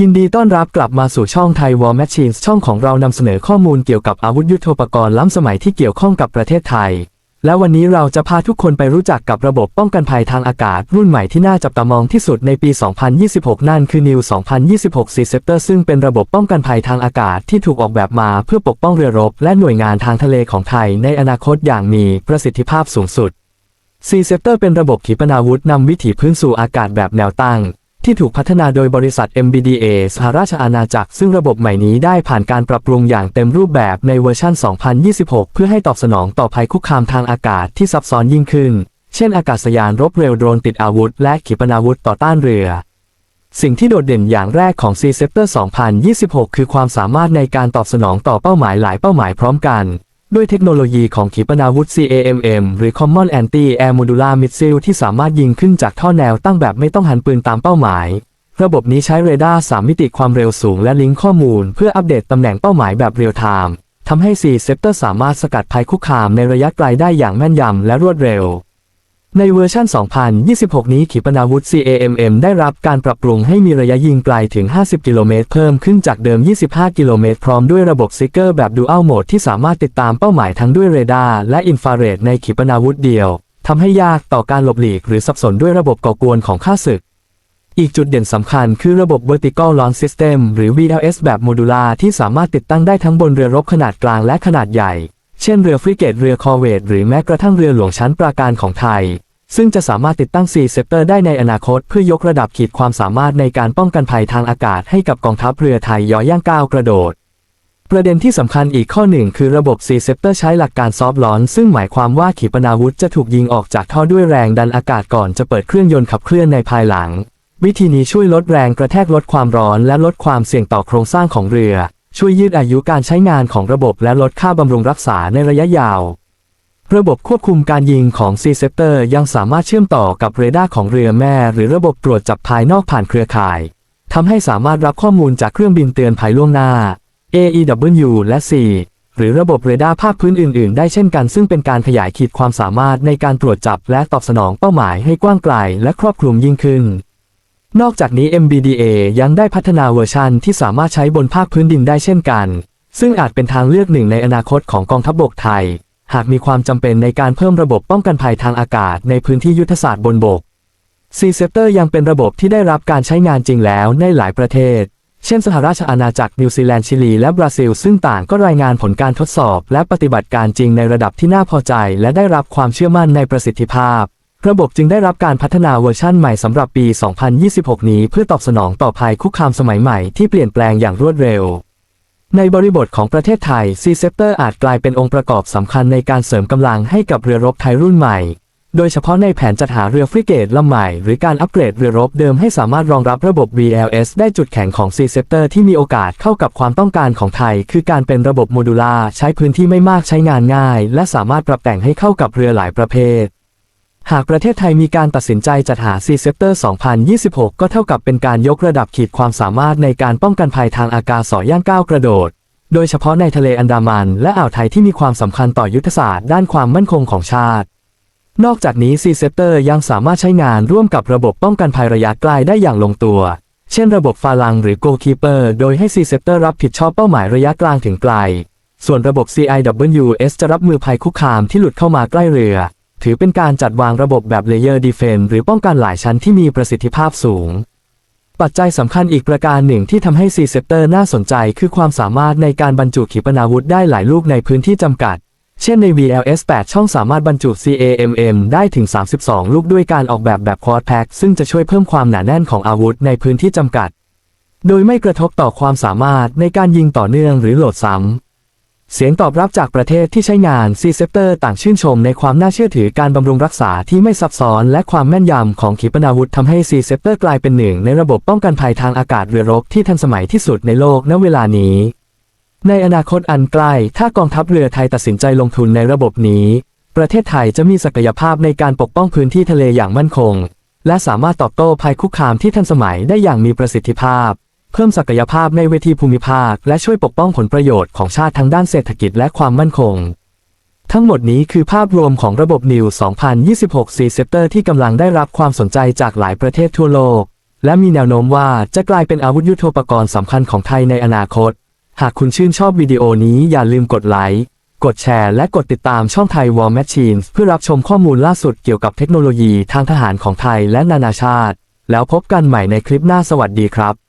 ยินดีต้อนรับกลับมาสู่ช่องไทยวอลแมชชีนช่องของเรานำเสนอข้อมูลเกี่ยวกับอาวุธยุทโธปกรณ์ล้ำสมัยที่เกี่ยวข้องกับประเทศไทย และวันนี้เราจะพาทุกคนไปรู้จักกับระบบป้องกันภัยทางอากาศ รุ่นใหม่ที่น่าจับตามองที่สุดในปี 2026 นั่นคือ New 2026 Sea Scepter ซึ่งเป็นระบบป้องกันภัยทางอากาศที่ถูกออกแบบมาเพื่อปกป้องเรือรบ และหน่วยงานทางทะเลของไทย ในอนาคตอย่างมีประสิทธิภาพสูงสุด Sea Scepter เป็นระบบขีปนาวุธนำวิถีพื้นสู่อากาศแบบแนวตั้ง ที่ถูกพัฒนาโดยบริษัท MBDA สหราชอาณาจักร ซึ่งระบบใหม่นี้ได้ผ่านการปรับปรุงอย่างเต็มรูปแบบในเวอร์ชัน 2026 เพื่อให้ตอบสนองต่อภัยคุกคามทางอากาศที่ซับซ้อนยิ่งขึ้น เช่นอากาศยานรบเร็วโดรนติดอาวุธ และขีปนาวุธต่อต้านเรือ สิ่งที่โดดเด่นอย่างแรกของ Sea Scepter 2026 คือความสามารถในการตอบสนองต่อเป้าหมายหลายเป้าหมายพร้อมกัน ด้วยเทคโนโลยีของขีปนาวุธ CAMM หรือ Common Anti-Air Modular Missile ที่สามารถยิงขึ้นจากท่อแนวตั้งแบบไม่ต้องหันปืนตามเป้าหมาย ระบบนี้ใช้เรดาร์ 3 มิติความเร็วสูงและลิงก์ข้อมูล เพื่ออัปเดตตำแหน่งเป้าหมายแบบเรียลไทม์ทำให้ Sea Scepter สามารถสกัดภัยคุกคามในระยะไกลได้อย่างแม่นยำและรวดเร็ว ในเวอร์ชัน 2026 นี้ขีปนาวุธ CAMM ได้รับการปรับปรุงให้มีระยะยิงไกลถึง 50 กิโลเมตรเพิ่มขึ้นจากเดิม 25 กิโลเมตรพร้อมด้วยระบบซิกเกอร์แบบ Dual Mode ที่สามารถติดตามเป้าหมายทั้งด้วยเรดาร์และอินฟราเรดในขีปนาวุธเดียวทำให้ยากต่อการหลบหลีกหรือสับสนด้วยระบบก่อกวนของข้าศึก อีกจุดเด่นสำคัญคือระบบ Vertical Launch System หรือ VLS แบบโมดูลาที่สามารถติดตั้งได้ทั้งบนเรือรบขนาดกลางและขนาดใหญ่ เช่นเรือฟริเกตเรือคอเวตหรือแม้กระทั่งเรือหลวงชั้นปราการของไทย ซึ่งจะสามารถติดตั้ง Sea Scepter ได้ในอนาคตเพื่อยกระดับขีดความสามารถในการป้องกันภัยทางอากาศให้กับกองทัพเรือไทยย่อย่างก้าวกระโดด ประเด็นที่สำคัญอีกข้อหนึ่งคือระบบ Sea Scepter ใช้หลักการซอฟต์ลอน ซึ่งหมายความว่าขีปนาวุธจะถูกยิงออกจากท่อด้วยแรงดันอากาศก่อนจะเปิดเครื่องยนต์ขับเคลื่อนในภายหลัง วิธีนี้ช่วยลดแรงกระแทกลดความร้อนและลดความเสี่ยงต่อโครงสร้างของเรือ ช่วยยืดอายุการใช้งานของระบบและลดค่าบำรุงรักษาในระยะยาว ระบบควบคุมการยิงของ Sea Scepter ยังสามารถเชื่อมต่อกับเรดาร์ของเรือแม่ หรือระบบตรวจจับภายนอกผ่านเครือข่ายทำให้สามารถรับข้อมูลจากเครื่องบินเตือนภัยล่วงหน้า AEW และ C หรือระบบเรดาร์ภาคพื้นอื่น ๆ ได้เช่นกันซึ่งเป็นการขยายขีดความสามารถในการตรวจจับและตอบสนองเป้าหมายให้กว้างไกลและครอบคลุมยิ่งขึ้น นอกจากนี้ MBDA ยังได้พัฒนาเวอร์ชันที่สามารถใช้บนภาคพื้นดินได้เช่นกัน ซึ่งอาจเป็นทางเลือกหนึ่งในอนาคตของกองทัพบกไทย หากมีความจำเป็นในการเพิ่มระบบป้องกันภัยทางอากาศในพื้นที่ยุทธศาสตร์บนบก Sea Scepter ยังเป็นระบบที่ได้รับการใช้งานจริงแล้วในหลายประเทศ เช่นสหราชอาณาจักรนิวซีแลนด์ชิลี และบราซิล ซึ่งต่างก็รายงานผลการทดสอบ และปฏิบัติการจริงในระดับที่น่าพอใจ และได้รับความเชื่อมั่นในประสิทธิภาพ ระบบจึงได้รับการพัฒนาเวอร์ชั่นใหม่สำหรับปี 2026 นี้เพื่อตอบสนองต่อภัยคุกคามสมัยใหม่ที่เปลี่ยนแปลงอย่างรวดเร็ว ในบริบทของประเทศไทย Sea Scepter อาจกลายเป็นองค์ประกอบสำคัญในการเสริมกำลังให้กับเรือรบไทยรุ่นใหม่ โดยเฉพาะในแผนจัดหาเรือฟริเกตลำใหม่ หรือการอัปเกรดเรือรบเดิมให้สามารถรองรับระบบ VLS ได้จุดแข็งของ Sea Scepter ที่มีโอกาสเข้ากับความต้องการของไทย คือการเป็นระบบโมดูลาใช้พื้นที่ไม่มากใช้งานง่าย และสามารถปรับแต่งให้เข้ากับเรือหลายประเภท หากประเทศไทยมีการตัดสินใจจัดหา Sea Scepter 2026 ก็เท่ากับเป็นการยกระดับขีดความสามารถในการป้องกันภัยทางอากาศสอย่างก้าวกระโดด โดยเฉพาะในทะเลอันดามันและอ่าวไทยที่มีความสำคัญต่อยุทธศาสตร์ด้านความมั่นคงของชาติ นอกจากนี้ Sea Scepter ยังสามารถใช้งานร่วมกับระบบป้องกันภัยระยะไกลได้อย่างลงตัว เช่นระบบฟาลังหรือ Goalkeeper โดยให้ Sea Scepter รับผิดชอบเป้าหมายระยะกลางถึงไกล ส่วนระบบ CIWS จะรับมือภัยคุกคามที่หลุดเข้ามาใกล้เรือ ถือเป็นการจัดวางระบบแบบ Layer Defense หรือป้องกันหลายชั้นที่มีประสิทธิภาพสูง ปัจจัยสำคัญอีกประการหนึ่งที่ทำให้ Sea Scepter น่าสนใจคือความสามารถในการบรรจุขีปนาวุธได้หลายลูกในพื้นที่จำกัด เช่นใน VLS 8 ช่องสามารถบรรจุ CAMM ได้ถึง 32 ลูกด้วยการออกแบบแบบ Quad Pack ซึ่งจะช่วยเพิ่มความหนาแน่นของอาวุธในพื้นที่จำกัด โดยไม่กระทบต่อความสามารถในการยิงต่อเนื่องหรือโหลดซ้ำ เสียงตอบรับจากประเทศที่ใช้งาน Sea Scepter ต่างชื่นชมในความน่าเชื่อถือการบำรุงรักษาที่ไม่ซับซ้อนและความแม่นยำของขีปนาวุธทำให้ Sea Scepter กลายเป็นหนึ่งในระบบป้องกันภัยทางอากาศเรือรบที่ทันสมัยที่สุดในโลกณเวลานี้ ในอนาคตอันใกล้ ถ้ากองทัพเรือไทยตัดสินใจลงทุนในระบบนี้ ประเทศไทยจะมีศักยภาพในการปกป้องพื้นที่ทะเลอย่างมั่นคง และสามารถตอบโต้ภัยคุกคามที่ทันสมัยได้อย่างมีประสิทธิภาพ เพิ่มศักยภาพในเวทีภูมิภาค และช่วยปกป้องผลประโยชน์ของชาติทั้งด้านเศรษฐกิจและความมั่นคง ทั้งหมดนี้คือภาพรวมของระบบ New 2026 Sea Scepter ที่กำลังได้รับความสนใจจากหลายประเทศทั่วโลก และมีแนวโน้มว่าจะกลายเป็นอาวุธยุโทโธปกรณ์สำคัญของไทยในอนาคต หากคุณชื่นชอบวิดีโอนี้อย่าลืมกดไลค์กดแชร์และกดติดตามช่องไทย War Machines เพื่อรับชมข้อมูลล่าสุดเกี่ยวกับเทคโนโลยีทางทหารของไทยและนานาชาติ แล้วพบกันใหม่ในคลิปหน้าสวัสดีครับ